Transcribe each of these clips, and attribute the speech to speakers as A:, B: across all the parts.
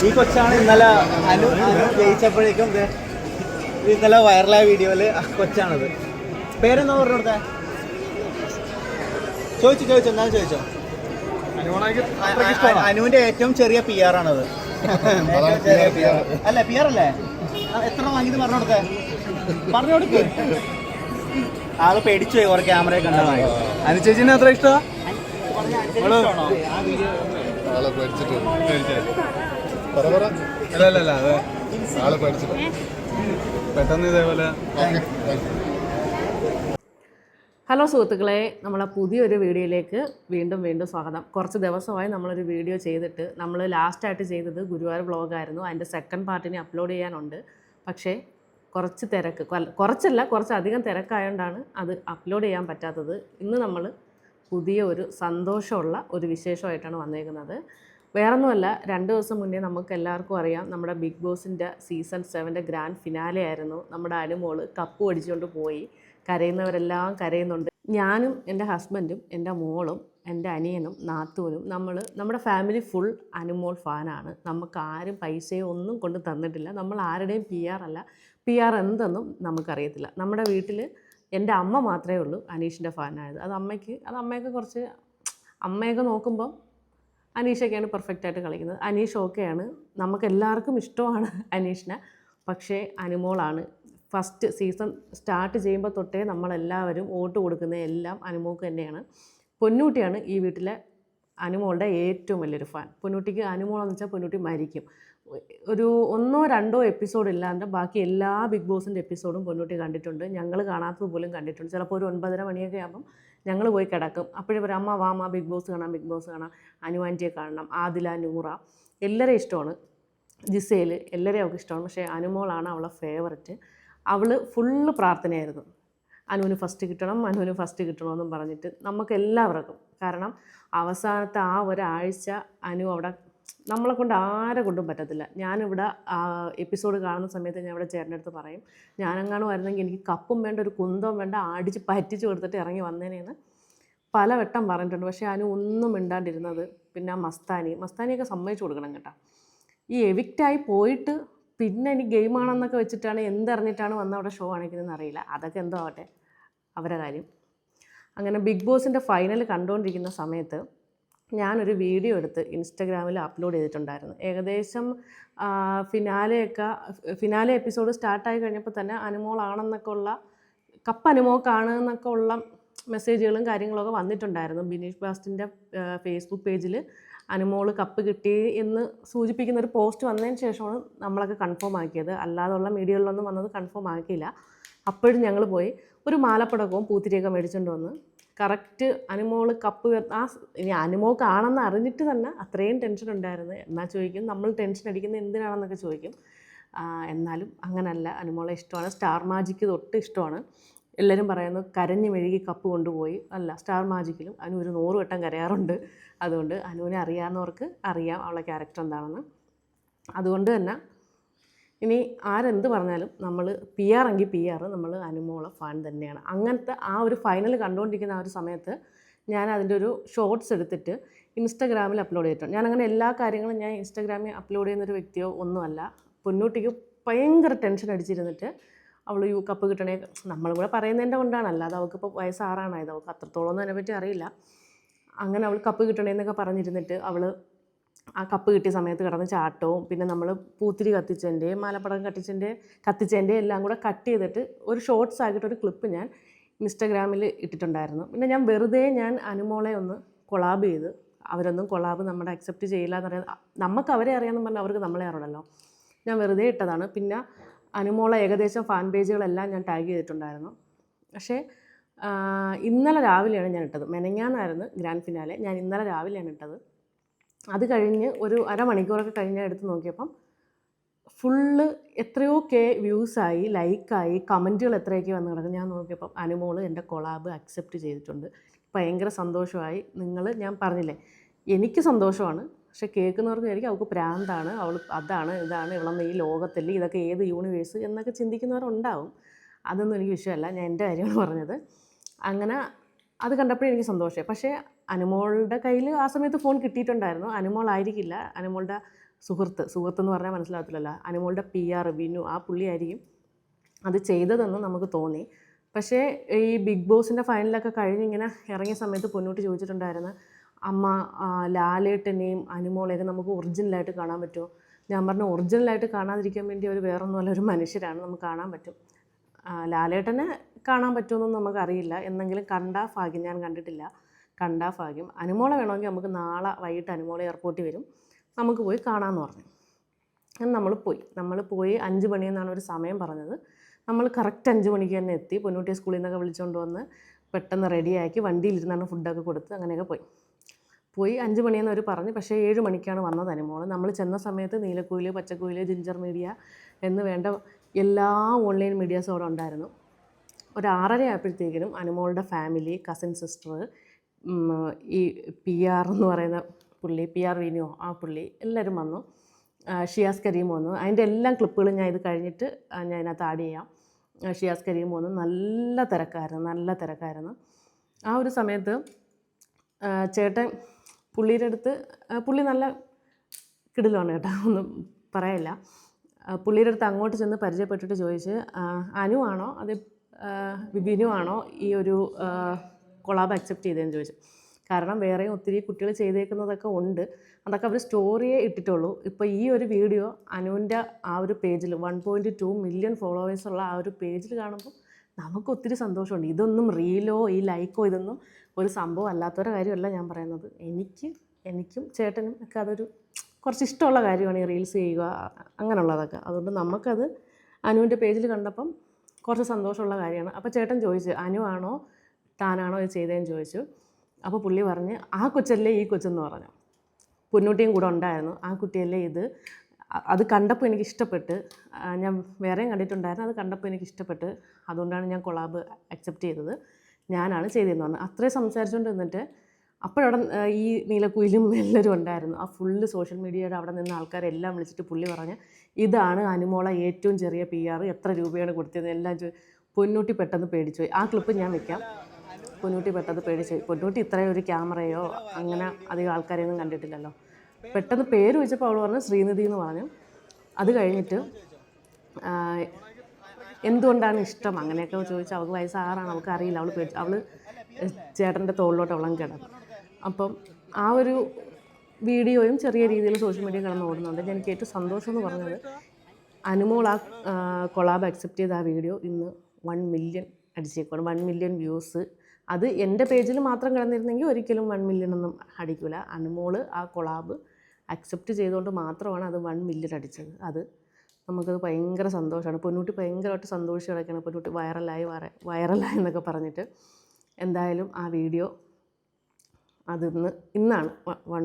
A: ഈ കൊച്ചാണ് ഇന്നലെ അനു അനു ജയിച്ചപ്പോഴേക്കും ഇന്നലെ വൈറലായ വീഡിയോയിൽ ആ കൊച്ചാണത്. പേരെന്താ പറഞ്ഞു കൊടുത്തേ? ചോദിച്ചു ചോദിച്ചു എന്താ ചോദിച്ചോ. അനുവിന്റെ ഏറ്റവും ചെറിയ പി ആർ ആണത്. അല്ല പി ആർ അല്ലേ എത്ര വാങ്ങിയത് പറഞ്ഞു കൊടുത്തേ? പറഞ്ഞു കൊടുക്ക്. ആൾ പേടിച്ചു പോയി കുറെ ക്യാമറ കണ്ടതാണ്
B: അനു ചേച്ചിനെ അത്ര ഇഷ്ടമാണോ?
A: ആ വീഡിയോ
B: അല്ല അതെ.
C: ആൾ പഠിച്ചിട്ട്
B: പെട്ടെന്ന് ഇതേപോലെ.
D: ഹലോ സുഹൃത്തുക്കളെ നമ്മളെ പുതിയൊരു വീഡിയോയിലേക്ക് വീണ്ടും വീണ്ടും സ്വാഗതം. കുറച്ച് ദിവസമായി നമ്മളൊരു വീഡിയോ ചെയ്തിട്ട് നമ്മൾ ലാസ്റ്റായിട്ട് ചെയ്തത് ഗുരുവായൂർ വ്ളോഗായിരുന്നു അതിന്റെ സെക്കൻഡ് പാർട്ടിനെ അപ്ലോഡ് ചെയ്യാനുണ്ട്. പക്ഷേ കുറച്ച് തിരക്ക്. കുറച്ചല്ല കുറച്ചല്ല കുറച്ചധികം തിരക്കായതുകൊണ്ടാണ് അത് അപ്ലോഡ് ചെയ്യാൻ പറ്റാത്തത്. ഇന്ന് നമ്മൾ പുതിയ ഒരു സന്തോഷമുള്ള ഒരു വിശേഷമായിട്ടാണ് വന്നേക്കുന്നത്. വേറൊന്നുമല്ല രണ്ട് ദിവസം മുന്നേ നമുക്ക് എല്ലാവർക്കും അറിയാം നമ്മുടെ ബിഗ് ബോസിന്റെ സീസൺ സെവന്റെ ഗ്രാൻഡ് ഫിനാലെ ആയിരുന്നു. നമ്മുടെ അനുമോൾ കപ്പ് അടിച്ചുകൊണ്ട് പോയി കരയുന്നവരെല്ലാം കരയുന്നുണ്ട്. ഞാനും എന്റെ ഹസ്ബൻഡും എന്റെ മോളും എന്റെ അനിയനും നാത്തൂനും നമ്മൾ നമ്മുടെ ഫാമിലി ഫുൾ അനുമോൾ ഫാനാണ്. നമുക്ക് ആരും പൈസയോ ഒന്നും കൊണ്ട് തന്നിട്ടില്ല. നമ്മൾ ആരുടെയും പി ആർ അല്ല. പി ആർ എന്തെന്നും നമുക്കറിയത്തില്ല. നമ്മുടെ വീട്ടിൽ എന്റെ അമ്മ മാത്രമേ ഉള്ളൂ അനീഷിന്റെ ഫാനായത്. അത് അമ്മയ്ക്ക് അത് അമ്മയൊക്കെ കുറച്ച് അമ്മയൊക്കെ നോക്കുമ്പം അനീഷൊക്കെയാണ് പെർഫെക്റ്റ് ആയിട്ട് കളിക്കുന്നത്. അനീഷ് ഓക്കെയാണ് നമുക്ക് എല്ലാവർക്കും ഇഷ്ടമാണ് അനീഷിനെ. പക്ഷേ അനുമോളാണ്. ഫസ്റ്റ് സീസൺ സ്റ്റാർട്ട് ചെയ്യുമ്പോൾ തൊട്ടേ നമ്മളെല്ലാവരും വോട്ട് കൊടുക്കുന്ന എല്ലാം അനുമോൾക്ക് തന്നെയാണ്. പൊന്നൂട്ടിയാണ് ഈ വീട്ടിലെ അനുമോളുടെ ഏറ്റവും വലിയൊരു ഫാൻ പൊന്നൂട്ടിക്ക് അനുമോളെന്ന് വെച്ചാൽ പൊന്നൂട്ടി മരിക്കും. ഒരു ഒന്നോ രണ്ടോ എപ്പിസോഡ് ഇല്ലാണ്ട് ബാക്കി എല്ലാ ബിഗ് ബോസിന്റെ എപ്പിസോഡും പൊന്നൂട്ടി കണ്ടിട്ടുണ്ട്. ഞങ്ങൾ കാണാത്തത് പോലും കണ്ടിട്ടുണ്ട്. ചിലപ്പോൾ ഒരു ഒൻപതര മണിയൊക്കെ ആകുമ്പം ഞങ്ങൾ പോയി കിടക്കും. അപ്പോഴും പറയും അമ്മ വാമ ബിഗ് ബോസ് കാണാം ബിഗ് ബോസ് കാണാം അനുവാന്റിയെ കാണണം ആദില നൂറ. എല്ലാവരെയും ഇഷ്ടമാണ്. ജിസയിൽ എല്ലാവരെയും അവൾക്ക് ഇഷ്ടമാണ്. പക്ഷേ അനുമോളാണ് അവളെ ഫേവററ്റ്. അവൾ ഫുള്ള് പ്രാർത്ഥനയായിരുന്നു. അനുവിന് ഫസ്റ്റ് കിട്ടണം അനുവിന് ഫസ്റ്റ് കിട്ടണമെന്നും പറഞ്ഞിട്ട് നമുക്ക് എല്ലാവർക്കും. കാരണം അവസാനത്തെ ആ ഒരാഴ്ച അനു അവിടെ നമ്മളെ കൊണ്ട് ആരെ കൊണ്ടും പറ്റത്തില്ല. ഞാനിവിടെ എപ്പിസോഡ് കാണുന്ന സമയത്ത് ഞാൻ ഇവിടെ ചേട്ടന്റെ പറയും ഞാനെങ്ങാനും വരുന്നെങ്കിൽ എനിക്ക് കപ്പും വേണ്ട ഒരു കുന്തവും വേണ്ട അടിച്ച് പറ്റിച്ച് കൊടുത്തിട്ട് ഇറങ്ങി വന്നേനേന്ന്. പലവട്ടം പറഞ്ഞിട്ടുണ്ട്. പക്ഷേ അനു ഒന്നും മിണ്ടാണ്ടിരുന്നത് പിന്നെ ആ മസ്താനി. മസ്താനിയൊക്കെ സമ്മതിച്ചു കൊടുക്കണം കേട്ടോ. ഈ എവിക്റ്റായി പോയിട്ട് പിന്നെ ഇനി ഗെയിമാണെന്നൊക്കെ വെച്ചിട്ടാണ് എന്തറിഞ്ഞിട്ടാണ് വന്ന അവിടെ ഷോ കാണിക്കുന്നതെന്ന് അറിയില്ല. അതൊക്കെ എന്തോ ആവട്ടെ അവരുടെ കാര്യം. അങ്ങനെ ബിഗ് ബോസിന്റെ ഫൈനൽ കണ്ടുകൊണ്ടിരിക്കുന്ന സമയത്ത് ഞാനൊരു വീഡിയോ എടുത്ത് ഇൻസ്റ്റഗ്രാമിൽ അപ്ലോഡ് ചെയ്തിട്ടുണ്ടായിരുന്നു. ഏകദേശം ഫിനാലെയൊക്കെ ഫിനാലെ എപ്പിസോഡ് സ്റ്റാർട്ടായി കഴിഞ്ഞപ്പോൾ തന്നെ അനുമോളാണെന്നൊക്കെ ഉള്ള കപ്പ് അനുമോക്കാണ് എന്നൊക്കെ ഉള്ള മെസ്സേജുകളും കാര്യങ്ങളൊക്കെ വന്നിട്ടുണ്ടായിരുന്നു. ബിനീഷ് ബാസ്റ്റിന്റെ ഫേസ്ബുക്ക് പേജിൽ അനുമോൾ കപ്പ് കിട്ടി എന്ന് സൂചിപ്പിക്കുന്ന ഒരു പോസ്റ്റ് വന്നതിന് ശേഷമാണ് നമ്മളൊക്കെ കൺഫേം ആക്കിയത്. അല്ലാതുള്ള മീഡിയകളിലൊന്നും വന്നത് കൺഫേം ആക്കിയില്ല. അപ്പോഴും ഞങ്ങൾ പോയി ഒരു മാലപ്പടക്കവും പൂത്തിരിയൊക്കെ മേടിച്ചുകൊണ്ട് വന്ന് കറക്റ്റ് അനുമോൾ കപ്പ് ആ ഇനി അനുമോക്കാണെന്ന് അറിഞ്ഞിട്ട് തന്നെ അത്രയും ടെൻഷൻ ഉണ്ടായിരുന്നു. എന്നാൽ ചോദിക്കും? നമ്മൾ ടെൻഷൻ അടിക്കുന്നത് എന്തിനാണെന്നൊക്കെ ചോദിക്കും. എന്നാലും അങ്ങനല്ല. അനുമോളെ ഇഷ്ടമാണ്. സ്റ്റാർ മാജിക്ക് തൊട്ട് ഇഷ്ടമാണ്. എല്ലാവരും പറയുന്നു കരഞ്ഞു മെഴുകി കപ്പ് കൊണ്ടുപോയി. അല്ല സ്റ്റാർ മാജിക്കിലും അനു ഒരു നൂറ് വട്ടം കരയാറുണ്ട്. അതുകൊണ്ട് അനുവിനെ അറിയാവുന്നവർക്ക് അറിയാം അവളെ ക്യാരക്ടർ എന്താണെന്ന്. അതുകൊണ്ട് തന്നെ ഇനി ആരെന്ത് പറഞ്ഞാലും നമ്മൾ പി ആർ എങ്കിൽ പി ആർ നമ്മൾ അനുമോള ഫാൻ തന്നെയാണ്. അങ്ങനത്തെ ആ ഒരു ഫൈനൽ കണ്ടുകൊണ്ടിരിക്കുന്ന ആ ഒരു സമയത്ത് ഞാൻ അതിന്റെ ഒരു ഷോർട്സ് എടുത്തിട്ട് ഇൻസ്റ്റാഗ്രാമിൽ അപ്ലോഡ് ചെയ്തിട്ടുണ്ട്. ഞാൻ അങ്ങനെ എല്ലാ കാര്യങ്ങളും ഞാൻ ഇൻസ്റ്റാഗ്രാമിൽ അപ്ലോഡ് ചെയ്യുന്നൊരു വ്യക്തിയോ ഒന്നുമല്ല. പൊന്നൂട്ടിക്ക് ഭയങ്കര ടെൻഷൻ അടിച്ചിരുന്നിട്ട് അവൾ യു കപ്പ് കിട്ടണേ. നമ്മൾ കൂടെ പറയുന്നതിന്റെ കൊണ്ടാണ്. അല്ലാതെ അവൾക്കിപ്പോൾ വയസ്സാറാണായത് അവൾക്ക് അത്രത്തോളം ഒന്നും അതിനെപ്പറ്റി അറിയില്ല. അങ്ങനെ അവൾ കപ്പ് കിട്ടണേന്നൊക്കെ പറഞ്ഞിരുന്നിട്ട് അവൾ ആ കപ്പ് കിട്ടിയ സമയത്ത് കിടന്ന് ചാട്ടവും പിന്നെ നമ്മൾ പൂത്തിരി കത്തിച്ചതിന്റെ മാലപ്പടം കത്തിച്ചതിന്റെ കത്തിച്ചതിന്റെ എല്ലാം കൂടെ കട്ട് ചെയ്തിട്ട് ഒരു ഷോർട്സ് ആക്കിയിട്ട് ഒരു ക്ലിപ്പ് ഞാൻ ഇൻസ്റ്റഗ്രാമിൽ ഇട്ടിട്ടുണ്ടായിരുന്നു. പിന്നെ ഞാൻ വെറുതെ ഞാൻ അനുമോളെ ഒന്ന് കൊളാബ് ചെയ്ത് അവരൊന്നും കൊളാബ് നമ്മുടെ അക്സെപ്റ്റ് ചെയ്യില്ല എന്ന് പറയുന്നത് നമുക്ക് അവരെ അറിയാമെന്ന് പറഞ്ഞാൽ അവർക്ക് നമ്മളെ അറിയണമല്ലോ ഞാൻ വെറുതെ ഇട്ടതാണ്. പിന്നെ അനുമോളെ ഏകദേശം ഫാൻ പേജുകളെല്ലാം ഞാൻ ടാഗ് ചെയ്തിട്ടുണ്ടായിരുന്നു. പക്ഷേ ഇന്നലെ രാവിലെയാണ് ഞാൻ ഇട്ടത്. മെനങ്ങാന്നായിരുന്നു ഗ്രാൻഡ് ഫിനാലെ ഞാൻ ഇന്നലെ രാവിലെയാണ് ഇട്ടത്. അത് കഴിഞ്ഞ് ഒരു അരമണിക്കൂറൊക്കെ കഴിഞ്ഞ് എടുത്ത് നോക്കിയപ്പം ഫുള്ള് എത്രയോ കെ വ്യൂസായി ലൈക്കായി കമന്റുകൾ എത്രയൊക്കെ വന്ന് കിടക്കും ഞാൻ നോക്കിയപ്പം അനുമോൾ എന്റെ കൊളാബ് അക്സെപ്റ്റ് ചെയ്തിട്ടുണ്ട്. ഭയങ്കര സന്തോഷമായി. നിങ്ങൾ ഞാൻ പറഞ്ഞില്ലേ എനിക്ക് സന്തോഷമാണ്. പക്ഷെ കേൾക്കുന്നവർക്ക് ആയിരിക്കും അവൾക്ക് പ്രാന്താണ്. അവൾ അതാണ് ഇതാണ് ഇവളെന്ന് ഈ ലോകത്തിൽ ഇതൊക്കെ ഏത് യൂണിവേഴ്സ് എന്നൊക്കെ ചിന്തിക്കുന്നവരുണ്ടാവും. അതൊന്നും എനിക്ക് വിഷയമല്ല. ഞാൻ എന്റെ കാര്യമാണ് പറഞ്ഞത്. അങ്ങനെ അത് കണ്ടപ്പോഴേ എനിക്ക് സന്തോഷമായി. പക്ഷേ അനുമോളുടെ കയ്യിൽ ആ സമയത്ത് ഫോൺ കിട്ടിയിട്ടുണ്ടായിരുന്നു. അനുമോൾ ആയിരിക്കില്ല അനുമോളുടെ സുഹൃത്ത് സുഹൃത്ത് എന്ന് പറഞ്ഞാൽ മനസ്സിലാകത്തില്ലല്ലോ. അനുമോളുടെ പി ആർ വിനു ആ പുള്ളിയായിരിക്കും അത് ചെയ്തതെന്ന് നമുക്ക് തോന്നി. പക്ഷേ ഈ ബിഗ് ബോസിന്റെ ഫൈനലൊക്കെ കഴിഞ്ഞിങ്ങനെ ഇറങ്ങിയ സമയത്ത് പൊന്നോട്ട് ചോദിച്ചിട്ടുണ്ടായിരുന്നു അമ്മ ലാലേട്ടനെയും അനുമോളെയൊക്കെ നമുക്ക് ഒറിജിനലായിട്ട് കാണാൻ പറ്റുമോ? ഞാൻ പറഞ്ഞ ഒറിജിനലായിട്ട് കാണാതിരിക്കാൻ വേണ്ടി അവർ വേറൊന്നുമല്ല ഒരു മനുഷ്യരാണ് നമുക്ക് കാണാൻ പറ്റും. ലാലേട്ടനെ കാണാൻ പറ്റുമെന്നൊന്നും നമുക്കറിയില്ല. എന്നെങ്കിലും കണ്ട ഭാഗ്യം. ഞാൻ കണ്ടിട്ടില്ല. കണ്ട ഭാഗ്യം. അനുമോള വേണമെങ്കിൽ നമുക്ക് നാളെ വൈകിട്ട് അനുമോള എയർപോർട്ടിൽ വരും. നമുക്ക് പോയി കാണാമെന്ന് പറഞ്ഞു. അങ്ങനെ നമ്മൾ പോയി. നമ്മൾ പോയി അഞ്ച് മണിയെന്നാണ് ഒരു സമയം പറഞ്ഞത്. നമ്മൾ കറക്റ്റ് അഞ്ച് മണിക്ക് തന്നെ എത്തി. പൊന്നൂട്ടിയെ സ്കൂളിൽ നിന്നൊക്കെ വിളിച്ചുകൊണ്ട് വന്ന് പെട്ടെന്ന് റെഡിയാക്കി വണ്ടിയിലിരുന്നാണ് ഫുഡൊക്കെ കൊടുത്ത് അങ്ങനെയൊക്കെ പോയി. പോയി അഞ്ച് മണിയെന്ന് അവർ പറഞ്ഞു. പക്ഷേ ഏഴ് മണിക്കാണ് വന്നത് അനുമോൾ നമ്മൾ ചെന്ന സമയത്ത് നീലക്കുയിൽ പച്ചക്കുയിൽ ജിഞ്ചർ മീഡിയ എന്ന് വേണ്ട എല്ലാ ഓൺലൈൻ മീഡിയാസും അവിടെ ഉണ്ടായിരുന്നു. ഒരു ആറര ആയപ്പോഴത്തേക്കിനും അനുമോളുടെ ഫാമിലി കസിൻ സിസ്റ്റർ ഈ പി ആർ എന്ന് പറയുന്ന പുള്ളി പി ആർ വിനിയോ ആ പുള്ളി എല്ലാവരും വന്നു. ഷിയാസ് കരീം വന്നു. അതിന്റെ എല്ലാം ക്ലിപ്പുകളും ഞാൻ ഇത് കഴിഞ്ഞിട്ട് ഞാൻ അതിനകത്ത് ആഡ് ചെയ്യാം. ഷിയാസ് കരീം വന്നു. നല്ല തിരക്കായിരുന്നു നല്ല തിരക്കായിരുന്നു. ആ ഒരു സമയത്ത് ചേട്ടൻ പുള്ളിയുടെ അടുത്ത് പുള്ളി നല്ല കിടിലാണ് കേട്ടോ ഒന്നും പറയല്ല. പുള്ളിയുടെ അടുത്ത് അങ്ങോട്ട് ചെന്ന് പരിചയപ്പെട്ടിട്ട് ചോദിച്ച് അനുവാണോ അത് വിനു ആണോ ഈ ഒരു കൊളാബ് അക്സെപ്റ്റ് ചെയ്തതെന്ന് ചോദിച്ചു. കാരണം വേറെയും ഒത്തിരി കുട്ടികൾ ചെയ്തേക്കുന്നതൊക്കെ ഉണ്ട്. അതൊക്കെ അവർ സ്റ്റോറിയേ ഇട്ടിട്ടുള്ളൂ. ഇപ്പോൾ ഈ ഒരു വീഡിയോ അനുവിന്റെ ആ ഒരു പേജിൽ വൺ പോയിന്റ് ടു മില്യൺ ഫോളോവേഴ്സുള്ള ആ ഒരു പേജിൽ കാണുമ്പോൾ നമുക്ക് ഒത്തിരി സന്തോഷമുണ്ട്. ഇതൊന്നും റീലോ ഈ ലൈക്കോ ഇതൊന്നും ഒരു സംഭവം അല്ലാത്തൊരു കാര്യമല്ല ഞാൻ പറയുന്നത്. എനിക്ക് എനിക്കും ചേട്ടനും ഒക്കെ അതൊരു കുറച്ച് ഇഷ്ടമുള്ള കാര്യമാണ് ഈ റീൽസ് ചെയ്യുക അങ്ങനെയുള്ളതൊക്കെ. അതുകൊണ്ട് നമുക്കത് അനുവിന്റെ പേജിൽ കണ്ടപ്പം കുറച്ച് സന്തോഷമുള്ള കാര്യമാണ്. അപ്പോൾ ചേട്ടൻ ചോദിച്ചു അനു ആണോ? താനാണോ? ഇത് ചെയ്തതെന്ന് ചോദിച്ചു. അപ്പോൾ പുള്ളി പറഞ്ഞ് ആ കൊച്ചല്ലേ ഈ കൊച്ചെന്ന് പറഞ്ഞു. പൊന്നൂട്ടിയും കൂടെ ഉണ്ടായിരുന്നു. ആ കുട്ടിയല്ലേ ഇത്. അത് കണ്ടപ്പോൾ എനിക്ക് ഇഷ്ടപ്പെട്ട്. ഞാൻ വേറെയും കണ്ടിട്ടുണ്ടായിരുന്നു. അത് കണ്ടപ്പോൾ എനിക്ക് ഇഷ്ടപ്പെട്ട്. അതുകൊണ്ടാണ് ഞാൻ കൊളാബ് അക്സെപ്റ്റ് ചെയ്തത്. ഞാനാണ് ചെയ്തതെന്ന് പറഞ്ഞു. അത്രയും സംസാരിച്ചുകൊണ്ട് നിന്നിട്ട് അപ്പോഴവിടെ ഈ നീലക്കുയിലും എല്ലാവരും ഉണ്ടായിരുന്നു. ആ ഫുള്ള് സോഷ്യൽ മീഡിയയുടെ അവിടെ നിന്ന് ആൾക്കാരെല്ലാം വിളിച്ചിട്ട് പുള്ളി പറഞ്ഞ് ഇതാണ് അനുമോള ഏറ്റവും ചെറിയ പി ആർ എത്ര രൂപയാണ് കൊടുത്തത് എല്ലാം പൊന്നൂട്ടി പെട്ടെന്ന് പേടിച്ചു പോയി. ആ ക്ലിപ്പ് ഞാൻ വെക്കാം. പൊന്നൂട്ടി പെട്ടെന്ന് പേടിച്ചു പോയി. പൊന്നൂട്ടി ഇത്രയും ഒരു ക്യാമറയോ അങ്ങനെ അധികം ആൾക്കാരെയൊന്നും കണ്ടിട്ടില്ലല്ലോ. പെട്ടെന്ന് പേര് വെച്ചപ്പോൾ അവൾ പറഞ്ഞു ശ്രീനിധി എന്ന് പറഞ്ഞു. അത് കഴിഞ്ഞിട്ട് എന്തുകൊണ്ടാണ് ഇഷ്ടം? അങ്ങനെയൊക്കെ ചോദിച്ചാൽ അവൾക്ക് വയസ്സാറാണ് അവൾക്ക് അറിയില്ല. അവൾ പേടിച്ചു അവൾ ചേട്ടന്റെ തോളിലോട്ട് അവളം കിടന്നു. അപ്പം ആ ഒരു വീഡിയോയും ചെറിയ രീതിയിൽ സോഷ്യൽ മീഡിയ കിടന്ന് ഓടുന്നുണ്ട്. എനിക്ക് ഏറ്റവും സന്തോഷം എന്ന് പറഞ്ഞത് അനുമോൾ ആ കൊളാബ് അക്സെപ്റ്റ് ചെയ്ത ആ വീഡിയോ ഇന്ന് വൺ മില്യൺ അടിച്ചേക്കാണ് വൺ മില്യൺ വ്യൂസ് അത് എന്റെ പേജിൽ മാത്രം കിടന്നിരുന്നെങ്കിൽ ഒരിക്കലും വൺ മില്യൺ ഒന്നും അടിക്കില്ല അനുമോൾ ആ കൊളാബ് അക്സെപ്റ്റ് ചെയ്തുകൊണ്ട് മാത്രമാണ് അത് വൺ മില്യൺ അടിച്ചത്. അത് നമുക്കത് ഭയങ്കര സന്തോഷമാണ്. പൊന്നൂട്ടി ഭയങ്കരമായിട്ട് സന്തോഷിച്ച് കിടക്കുകയാണ് പൊന്നൂട്ടി വൈറലായി വൈറലായി എന്നൊക്കെ പറഞ്ഞിട്ട് എന്തായാലും ആ വീഡിയോ അതിന്ന് ഇന്നാണ് വൺ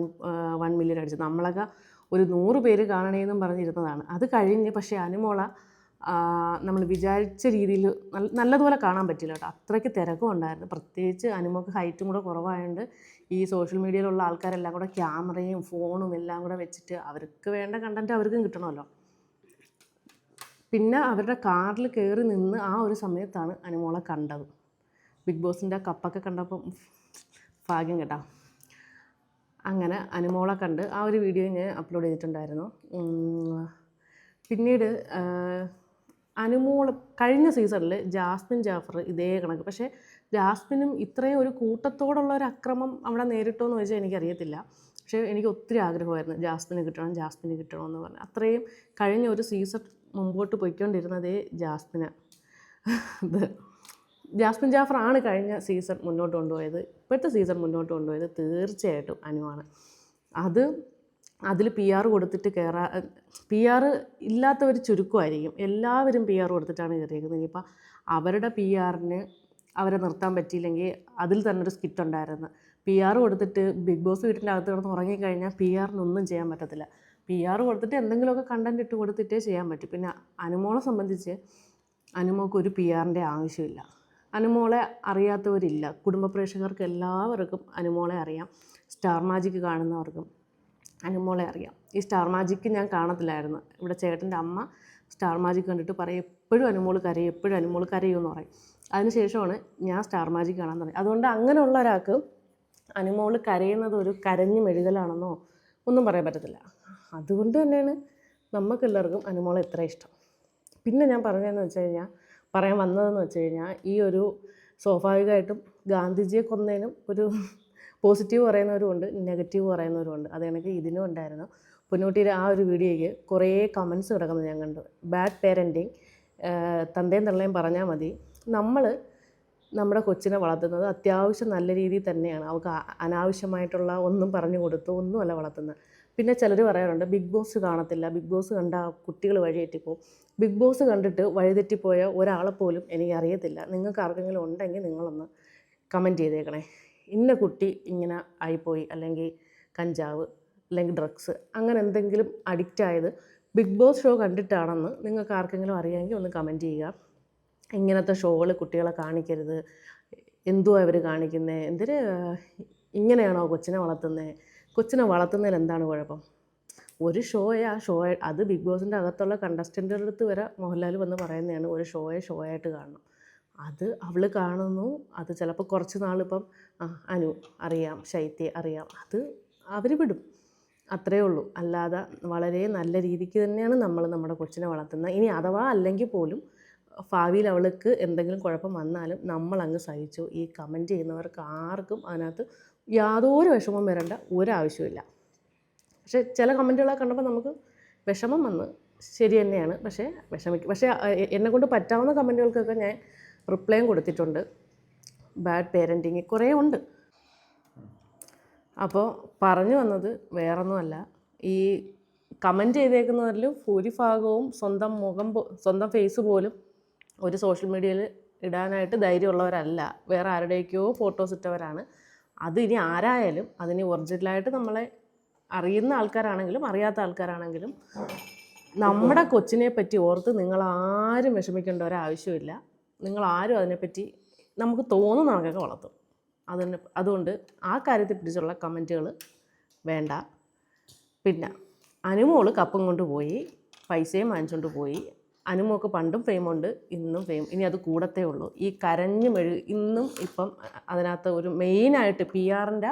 D: വൺ മില്യൺ അടിച്ചത്. നമ്മളൊക്കെ ഒരു നൂറ് പേര് കാണണേന്നും പറഞ്ഞിരുന്നതാണ്. അത് കഴിഞ്ഞ് പക്ഷേ അനുമോള നമ്മൾ വിചാരിച്ച രീതിയിൽ നല്ല നല്ലതുപോലെ കാണാൻ പറ്റില്ല കേട്ടോ. അത്രയ്ക്ക് തിരക്കും ഉണ്ടായിരുന്നു. പ്രത്യേകിച്ച് അനുമോക്ക് ഹൈറ്റും കൂടെ കുറവായതുകൊണ്ട് ഈ സോഷ്യൽ മീഡിയയിലുള്ള ആൾക്കാരെല്ലാം കൂടെ ക്യാമറയും ഫോണും എല്ലാം കൂടെ വെച്ചിട്ട് അവർക്ക് വേണ്ട കണ്ടന്റ് അവർക്കും കിട്ടണമല്ലോ. പിന്നെ അവരുടെ കാറിൽ കയറി നിന്ന് ആ ഒരു സമയത്താണ് അനുമോളെ കണ്ടത്. ബിഗ് ബോസിന്റെ കപ്പൊക്കെ കണ്ടപ്പം ഭാഗ്യം കേട്ടോ. അങ്ങനെ അനുമോളെ കണ്ട് ആ ഒരു വീഡിയോ ഞാൻ അപ്ലോഡ് ചെയ്തിട്ടുണ്ടായിരുന്നു. പിന്നീട് അനുമോൾ കഴിഞ്ഞ സീസണിൽ ജാസ്മിൻ ജാഫർ ഇതേ കണക്ക്. പക്ഷേ ജാസ്മിനും ഇത്രയും ഒരു കൂട്ടത്തോടുള്ള ഒരു അക്രമം അവിടെ നേരിട്ടോ എന്ന് ചോദിച്ചാൽ എനിക്കറിയത്തില്ല. പക്ഷേ എനിക്ക് ഒത്തിരി ആഗ്രഹമായിരുന്നു ജാസ്മിന് കിട്ടണം ജാസ്മിന് കിട്ടണം എന്ന് പറഞ്ഞ്. അത്രയും കഴിഞ്ഞ ഒരു സീസൺ മുമ്പോട്ട് പോയിക്കൊണ്ടിരുന്നതേ ജാസ്മിന്. ഇത് ജാസ്മിൻ ജാഫർ ആണ് കഴിഞ്ഞ സീസൺ മുന്നോട്ട് കൊണ്ടുപോയത്. ഇപ്പോഴത്തെ സീസൺ മുന്നോട്ട് കൊണ്ടുപോയത് തീർച്ചയായിട്ടും അനുവാണ്. അത് അതിൽ പി ആർ കൊടുത്തിട്ട് കയറാ പി ആർ ഇല്ലാത്തവർ ചുരുക്കമായിരിക്കും. എല്ലാവരും പി ആർ കൊടുത്തിട്ടാണ് കയറിയിരിക്കുന്നത് ഇനിയിപ്പോൾ അവരുടെ പി ആറിന് അവരെ നിർത്താൻ പറ്റിയില്ലെങ്കിൽ അതിൽ തന്നെ ഒരു സ്കിറ്റ് ഉണ്ടായിരുന്നു. പി ആർ കൊടുത്തിട്ട് ബിഗ് ബോസ് വീട്ടിന്റെ അകത്ത് കിടന്ന് ഉറങ്ങിക്കഴിഞ്ഞാൽ പി ആറിനൊന്നും ചെയ്യാൻ പറ്റത്തില്ല. പി ആർ കൊടുത്തിട്ട് എന്തെങ്കിലുമൊക്കെ കണ്ടന്റ് ഇട്ട് കൊടുത്തിട്ടേ ചെയ്യാൻ പറ്റും. പിന്നെ അനുമോളെ സംബന്ധിച്ച് അനുമോൾക്ക് ഒരു പി ആറിന്റെ ആവശ്യമില്ല. അനുമോളെ അറിയാത്തവരില്ല. കുടുംബ പ്രേക്ഷകർക്ക് എല്ലാവർക്കും അനുമോളെ അറിയാം. സ്റ്റാർ മാജിക് കാണുന്നവർക്കും അനുമോളെ അറിയാം. ഈ സ്റ്റാർ മാജിക്ക് ഞാൻ കാണത്തില്ലായിരുന്നു. ഇവിടെ ചേട്ടന്റെ അമ്മ സ്റ്റാർ മാജിക് കണ്ടിട്ട് പറയും എപ്പോഴും അനുമോൾ കരയും എപ്പോഴും അനുമോൾ കരയുമെന്ന് പറയും. അതിനുശേഷമാണ് ഞാൻ സ്റ്റാർ മാജിക് കാണാൻ തുടങ്ങി അതുകൊണ്ട് അങ്ങനെയുള്ള ഒരാൾക്ക് അനുമോൾ കരയുന്നത് ഒരു കരഞ്ഞു മെഴുകലാണെന്നോ ഒന്നും പറയാൻ പറ്റത്തില്ല. അതുകൊണ്ട് തന്നെയാണ് നമുക്കെല്ലാവർക്കും അനുമോളെ എത്ര ഇഷ്ടം. പിന്നെ ഞാൻ പറഞ്ഞതെന്ന് വെച്ച് കഴിഞ്ഞാൽ പറയാൻ വന്നതെന്ന് വെച്ച് കഴിഞ്ഞാൽ ഈ ഒരു സ്വാഭാവികമായിട്ടും ഗാന്ധിജിയെ കൊന്നതിനും ഒരു പോസിറ്റീവ് പറയുന്നവരുമുണ്ട് നെഗറ്റീവ് പറയുന്നവരുമുണ്ട്. അത് കണക്ക് ഇതിനും ഉണ്ടായിരുന്നു. പൊന്നൂട്ടിയുടെ ആ ഒരു വീഡിയോയ്ക്ക് കുറേ കമൻസ് കിടക്കുന്നത് ഞാൻ കണ്ടു. ബാഡ് പേരന്റിങ് തന്തയും തള്ളയും പറഞ്ഞാൽ മതി. നമ്മൾ നമ്മുടെ കൊച്ചിനെ വളർത്തുന്നത് അത്യാവശ്യം നല്ല രീതിയിൽ തന്നെയാണ്. അവൾക്ക് അനാവശ്യമായിട്ടുള്ള ഒന്നും പറഞ്ഞു കൊടുത്തു ഒന്നുമല്ല വളർത്തുന്നത്. പിന്നെ ചിലർ പറയാറുണ്ട് ബിഗ് ബോസ് കാണത്തില്ല ബിഗ് ബോസ് കണ്ട കുട്ടികൾ വഴിതെറ്റിപ്പോവും. ബിഗ് ബോസ് കണ്ടിട്ട് വഴിതെറ്റിപ്പോയ ഒരാളെ പോലും എനിക്ക് അറിയത്തില്ല നിങ്ങൾക്ക് ആർക്കെങ്കിലും ഉണ്ടെങ്കിൽ നിങ്ങളൊന്ന് കമന്റ് ചെയ്തേക്കണേ. ഇന്ന കുട്ടി ഇങ്ങനെ ആയിപ്പോയി അല്ലെങ്കിൽ കഞ്ചാവ് അല്ലെങ്കിൽ ഡ്രഗ്സ് അങ്ങനെ എന്തെങ്കിലും അഡിക്റ്റ് ആയത് ബിഗ് ബോസ് ഷോ കണ്ടിട്ടാണെന്ന് നിങ്ങൾക്ക് ആർക്കെങ്കിലും അറിയാമെങ്കിൽ ഒന്ന് കമന്റ് ചെയ്യുക. ഇങ്ങനത്തെ ഷോകൾ കുട്ടികളെ കാണിക്കരുത്. എന്തുവാ ഇവർ കാണിക്കുന്നത് എന്തിന് ഇങ്ങനെയാണോ കൊച്ചിനെ വളർത്തുന്നത് കൊച്ചിനെ വളർത്തുന്നതിൽ എന്താണ് കുഴപ്പം? ഒരു ഷോയെ ആ ഷോ അത് ബിഗ് ബോസിന്റെ അകത്തുള്ള കണ്ടസ്റ്റന്റുകളുടെ അടുത്ത് വരെ മോഹൻലാൽ വന്ന് പറയുന്നതാണ് ഒരു ഷോയെ ഷോ ആയിട്ട് കാണണം. അത് അവൾ കാണുന്നു. അത് ചിലപ്പോൾ കുറച്ച് നാളിപ്പം ആ അനു അറിയാം ശൈത്യ അറിയാം. അത് അവർ വിടും. അത്രയേ ഉള്ളൂ. അല്ലാതെ വളരെ നല്ല രീതിക്ക് തന്നെയാണ് നമ്മൾ നമ്മുടെ കൊച്ചിനെ വളർത്തുന്നത്. ഇനി അഥവാ അല്ലെങ്കിൽ പോലും ഭാവിയിൽ അവൾക്ക് എന്തെങ്കിലും കുഴപ്പം വന്നാലും നമ്മളങ്ങ് സഹിച്ചു. ഈ കമന്റ് ചെയ്യുന്നവർക്ക് ആർക്കും അതിനകത്ത് യാതൊരു വിഷമം വരേണ്ട ഒരാവശ്യമില്ല പക്ഷേ ചില കമന്റുകളൊക്കെ കണ്ടപ്പോൾ നമുക്ക് വിഷമം വന്ന് ശരി തന്നെയാണ്. പക്ഷേ വിഷമിക്കും പക്ഷേ എന്നെ കൊണ്ട് പറ്റാവുന്ന കമന്റുകൾക്കൊക്കെ ഞാൻ റിപ്ലൈയും കൊടുത്തിട്ടുണ്ട്. ബാഡ് പേരന്റിങ് കുറേ ഉണ്ട്. അപ്പോൾ പറഞ്ഞു വന്നത് വേറൊന്നുമല്ല. ഈ കമന്റ് ചെയ്തേക്കുന്നവരിൽ ഭൂരിഭാഗവും സ്വന്തം മുഖം സ്വന്തം ഫേസ് പോലും ഒരു സോഷ്യൽ മീഡിയയിൽ ഇടാനായിട്ട് ധൈര്യമുള്ളവരല്ല. വേറെ ആരുടെയൊക്കെയോ ഫോട്ടോസ് ഇട്ടവരാണ്. അത് ഇനി ആരായാലും അതിന് ഒറിജിനലായിട്ട് നമ്മളെ അറിയുന്ന ആൾക്കാരാണെങ്കിലും അറിയാത്ത ആൾക്കാരാണെങ്കിലും നമ്മുടെ കൊച്ചിനെ പറ്റി ഓർത്ത് നിങ്ങൾ ആരും വിഷമിക്കേണ്ട ഒരാവശ്യമില്ല നിങ്ങൾ ആരും അതിനെപ്പറ്റി നമുക്ക് തോന്നുന്ന കണക്കൊക്കെ വളർത്തും. അതിന് അതുകൊണ്ട് ആ കാര്യത്തെ പിടിച്ചുള്ള കമന്റുകൾ വേണ്ട. പിന്നെ അനുമോൾ കപ്പും കൊണ്ടുപോയി പൈസയും വാങ്ങിച്ചുകൊണ്ട് പോയി. അനുമോക്ക് പണ്ടും ഫെയിമുണ്ട് ഇന്നും ഫെയിം. ഇനി അത് കൂടത്തേ ഉള്ളൂ. ഈ കരഞ്ഞു മെഴു ഇന്നും ഇപ്പം അതിനകത്ത് ഒരു മെയിനായിട്ട് പി ആറിന്റെ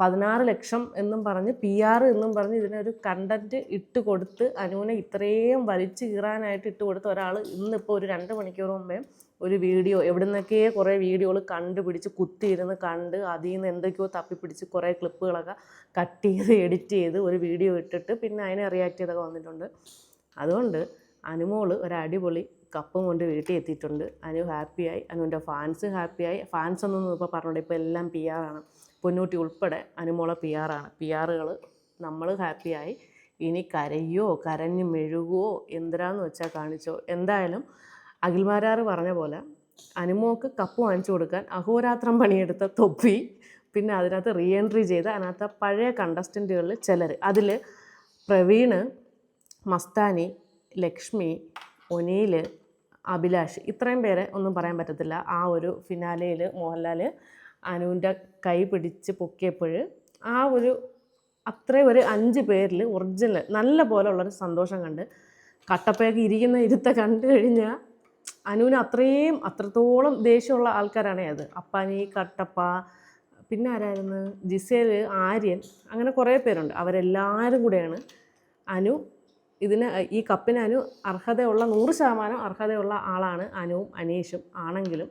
D: പതിനാറ് ലക്ഷം എന്നും പറഞ്ഞ് പി ആർ എന്നും പറഞ്ഞ് ഇതിനൊരു കണ്ടന്റ് ഇട്ട് കൊടുത്ത് അനുവിനെ ഇത്രയും വലിച്ചു കീറാനായിട്ട് ഇട്ട് കൊടുത്ത ഒരാൾ ഇന്നിപ്പോൾ ഒരു രണ്ട് മണിക്കൂർ മുമ്പേ ഒരു വീഡിയോ എവിടെ നിന്നൊക്കെ കുറേ വീഡിയോകൾ കണ്ടുപിടിച്ച് കുത്തിയിരുന്ന് കണ്ട് അതിൽ നിന്ന് എന്തൊക്കെയോ തപ്പിപ്പിടിച്ച് കുറേ ക്ലിപ്പുകളൊക്കെ കട്ട് ചെയ്ത് എഡിറ്റ് ചെയ്ത് ഒരു വീഡിയോ ഇട്ടിട്ട് പിന്നെ അതിനെ റിയാക്ട് ചെയ്തൊക്കെ വന്നിട്ടുണ്ട്. അതുകൊണ്ട് അനുമോൾ ഒരു അടിപൊളി കപ്പും കൊണ്ട് വീട്ടിൽ എത്തിയിട്ടുണ്ട് അനു ഹാപ്പിയായി അനുവിന്റെ ഫാൻസ് ഹാപ്പിയായി ഫാൻസ് എന്നൊന്നും ഇപ്പോൾ പറഞ്ഞോണ്ട് ഇപ്പോൾ എല്ലാം പി ആറാണ് പൊന്നൂട്ടി ഉൾപ്പെടെ അനുമോളെ പി ആറാണ് പി ആറുകൾ നമ്മൾ ഹാപ്പിയായി ഇനി കരയോ കരഞ്ഞ് മെഴുകുവോ എന്തിനാന്ന് വെച്ചാൽ കാണിച്ചോ. എന്തായാലും അഖിൽമാരാറ് പറഞ്ഞ പോലെ അനുമോക്ക് കപ്പ് വാങ്ങിച്ചു കൊടുക്കാൻ അഹോരാത്രം പണിയെടുത്ത തൊപ്പി പിന്നെ അതിനകത്ത് റീ എൻട്രി ചെയ്ത അതിനകത്ത് പഴയ കണ്ടസ്റ്റന്റുകളിൽ ചിലർ അതിൽ പ്രവീണ് മസ്താനി ലക്ഷ്മി ഒനീൽ അഭിലാഷ് ഇത്രയും പേരെ ഒന്നും പറയാൻ പറ്റത്തില്ല. ആ ഒരു ഫിനാലയിൽ മോഹൻലാൽ അനുവിന്റെ കൈ പിടിച്ച് പൊക്കിയപ്പോൾ ആ ഒരു അത്രയും ഒരു അഞ്ച് പേരിൽ ഒറിജിനൽ നല്ല പോലെ ഉള്ളൊരു സന്തോഷം കണ്ട് കട്ടപ്പയൊക്കെ ഇരിക്കുന്ന ഇരുത്ത കണ്ടു കഴിഞ്ഞാൽ അനുവിന് അത്രയും അത്രത്തോളം ദേഷ്യമുള്ള ആൾക്കാരാണ് അത്. അപ്പാനി കട്ടപ്പ പിന്നെ ആരായിരുന്നു? ജിസേൽ ആര്യൻ അങ്ങനെ കുറേ പേരുണ്ട്. അവരെല്ലാവരും കൂടെയാണ് അനു ഇതിന് ഈ കപ്പിന് അനു അർഹതയുള്ള നൂറ് ശതമാനം അർഹതയുള്ള ആളാണ് അനുവും അനീഷും ആണെങ്കിലും.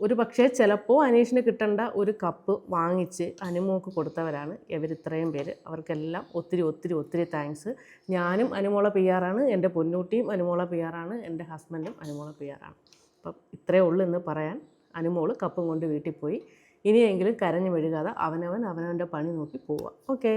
D: ഒരു പക്ഷേ ചിലപ്പോൾ അനീഷിന് കിട്ടേണ്ട ഒരു കപ്പ് വാങ്ങിച്ച് അനുമോക്ക് കൊടുത്തവരാണ് ഇവർ ഇത്രയും പേര്. അവർക്കെല്ലാം ഒത്തിരി ഒത്തിരി ഒത്തിരി താങ്ക്സ് ഞാനും അനുമോള പി ആറാണ് എന്റെ പൊന്നൂട്ടിയും അനുമോള പി ആറാണ് എന്റെ ഹസ്ബൻഡും അനുമോള പി ആറാണ് അപ്പം ഇത്രയേ ഉള്ളൂ എന്ന് പറയാൻ. അനുമോൾ കപ്പും കൊണ്ട് വീട്ടിൽ പോയി. ഇനിയെങ്കിലും കരഞ്ഞു മെഴുകാതെ അവനവൻ അവനവന്റെ പണി നോക്കി പോവുക. ഓക്കേ